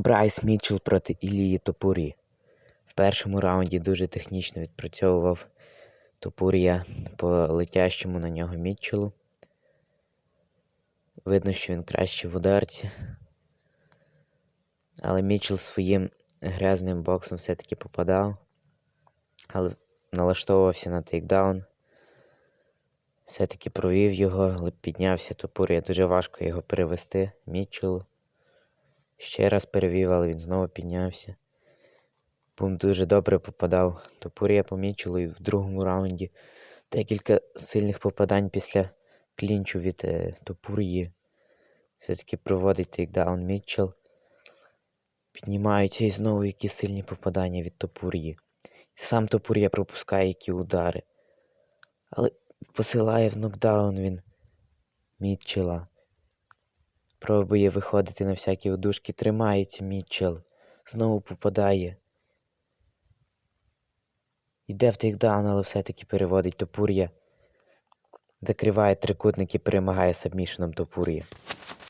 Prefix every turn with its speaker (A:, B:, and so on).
A: Брайс Мітчелл проти Ілії Топурі. В першому раунді дуже технічно відпрацьовував Топурія по летящому на нього Мітчеллу. Видно, що він краще в ударці. Але Мітчелл своїм грязним боксом все-таки попадав. Але налаштовувався на тейкдаун. Все-таки провів його, піднявся Топурія. Дуже важко його перевести Мітчеллу. Ще раз перевів, але він знову піднявся. Бум дуже добре попадав. Топурія по Мітчеллу і в другому раунді декілька сильних попадань після клінчу від е, Топурії. Все-таки проводить тейкдаун Мітчелл. Піднімаються і знову які сильні попадання від Топурії. Сам Топурія пропускає які удари. Але посилає в нокдаун він Мітчелла. Пробує виходити на всякі одушки. Тримається Мітчел. Знову попадає. Йде в тейкдаун, але все-таки переводить Топур'я. Закриває трикутник і перемагає сабмішеном Топур'я.